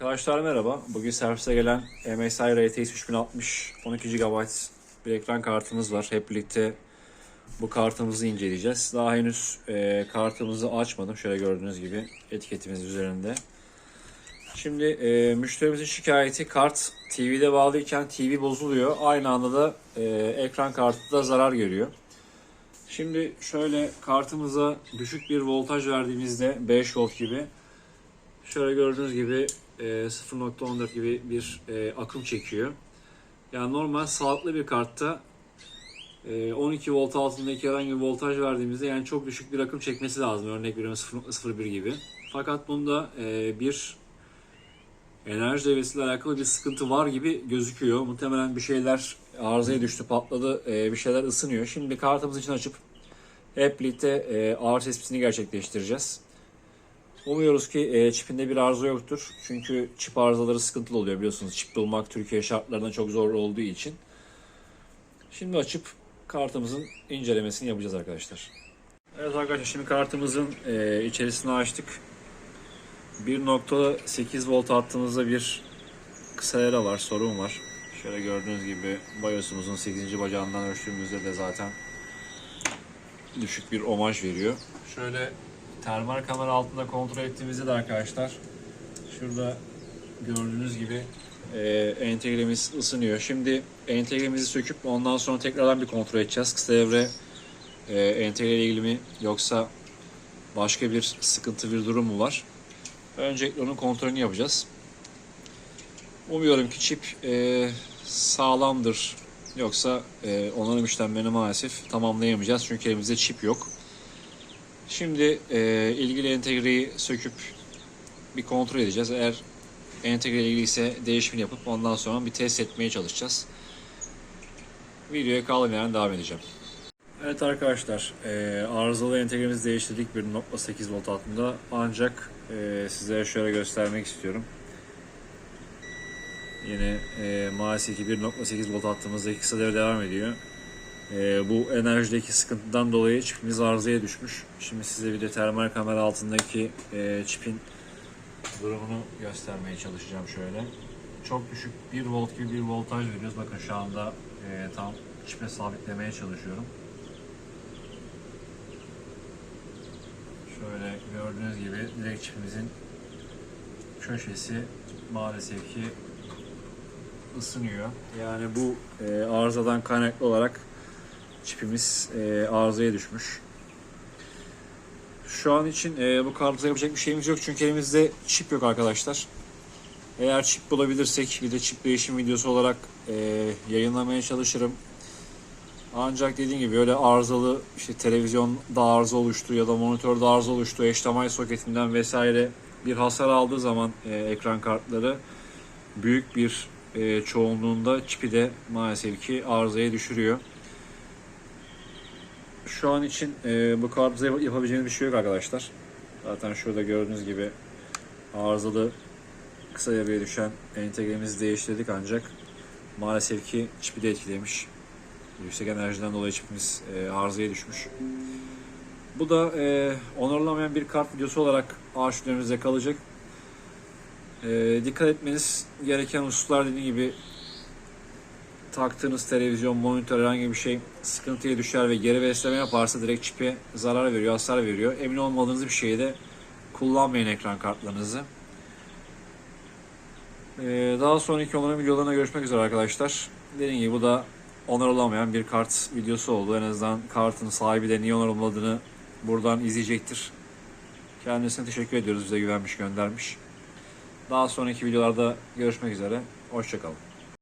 Arkadaşlar merhaba. Bugün servise gelen MSI RTX 3060 12 GB bir ekran kartımız var. Hep birlikte bu kartımızı inceleyeceğiz. Daha henüz e, kartımızı açmadım. Şöyle gördüğünüz gibi etiketimiz üzerinde. Şimdi e, müşterimizin şikayeti kart TV'de bağlıyken TV bozuluyor. Aynı anda da e, ekran kartı da zarar görüyor. Şimdi şöyle kartımıza düşük bir voltaj verdiğimizde 5 volt gibi Şöyle gördüğünüz gibi 0.14 gibi bir e, akım çekiyor. Yani normal sağlıklı bir kartta e, 12 volt altındaki herhangi bir voltaj verdiğimizde yani çok düşük bir akım çekmesi lazım. Örnek veriyorum 0.01 gibi. Fakat bunda e, bir enerji devresiyle alakalı bir sıkıntı var gibi gözüküyor. Muhtemelen bir şeyler arızaya düştü, patladı, e, bir şeyler ısınıyor. Şimdi kartımızın içini açıp hep birlikte e, ağır tespitini gerçekleştireceğiz. Umuyoruz ki e, çipinde bir arıza yoktur. Çünkü çip arızaları sıkıntılı oluyor biliyorsunuz. Çip bulmak Türkiye şartlarında çok zor olduğu için. Şimdi açıp kartımızın incelemesini yapacağız arkadaşlar. Evet arkadaşlar şimdi kartımızın e, içerisini açtık. 1.8 volt hattımızda bir kısa yara var, sorun var. Şöyle gördüğünüz gibi BIOS'umuzun 8. bacağından ölçtüğümüzde de zaten düşük bir omaj veriyor. Şöyle termal kamera altında kontrol ettiğimizde de arkadaşlar şurada gördüğünüz gibi e, entegremiz ısınıyor. Şimdi entegremizi söküp ondan sonra tekrardan bir kontrol edeceğiz. Kısa devre e, entegre ile ilgili mi yoksa başka bir sıkıntı bir durum mu var? Öncelikle onun kontrolünü yapacağız. Umuyorum ki çip e, sağlamdır. Yoksa e, onarım işlemlerini maalesef tamamlayamayacağız. Çünkü elimizde çip yok. Şimdi e, ilgili entegreyi söküp bir kontrol edeceğiz. Eğer entegre ile ilgili ise değişimini yapıp ondan sonra bir test etmeye çalışacağız. Videoya kalmayan devam edeceğim. Evet arkadaşlar, e, arızalı entegremizi değiştirdik 1.8 volt altında. Ancak e, size şöyle göstermek istiyorum. Yine e, maalesef ki 1.8 volt hattımızdaki kısa devre devam ediyor. Ee, bu enerjideki sıkıntıdan dolayı çipimiz arızaya düşmüş. Şimdi size bir de termal kamera altındaki e, çipin durumunu göstermeye çalışacağım şöyle. Çok düşük 1 volt gibi bir voltaj veriyoruz. Bakın şu anda e, tam çipe sabitlemeye çalışıyorum. Şöyle gördüğünüz gibi direkt çipimizin köşesi maalesef ki ısınıyor. Yani bu e, arızadan kaynaklı olarak çipimiz e, arızaya düşmüş. Şu an için e, bu kartla yapacak bir şeyimiz yok çünkü elimizde çip yok arkadaşlar. Eğer çip bulabilirsek bir de çip değişim videosu olarak e, yayınlamaya çalışırım. Ancak dediğim gibi öyle arızalı işte televizyon da arıza oluştu ya da monitör da arıza oluştu, HDMI soketinden vesaire bir hasar aldığı zaman e, ekran kartları büyük bir e, çoğunluğunda çipi de maalesef ki arızaya düşürüyor. Şu an için e, bu kartımıza yap- yapabileceğimiz bir şey yok arkadaşlar. Zaten şurada gördüğünüz gibi arızalı kısa devreye düşen entegremizi değiştirdik ancak maalesef ki çipi de etkilemiş. Yüksek enerjiden dolayı çipimiz e, arızaya düşmüş. Bu da e, onarılamayan bir kart videosu olarak arşivlerimizde kalacak. E, dikkat etmeniz gereken hususlar dediğim gibi taktığınız televizyon, monitör herhangi bir şey sıkıntıya düşer ve geri besleme yaparsa direkt çipe zarar veriyor, hasar veriyor. Emin olmadığınız bir şeyde kullanmayın ekran kartlarınızı. Ee, daha sonraki onarım videolarına görüşmek üzere arkadaşlar. Dediğim gibi bu da onarılamayan bir kart videosu oldu. En azından kartın sahibi de niye onarılmadığını buradan izleyecektir. Kendisine teşekkür ediyoruz bize güvenmiş, göndermiş. Daha sonraki videolarda görüşmek üzere. Hoşçakalın.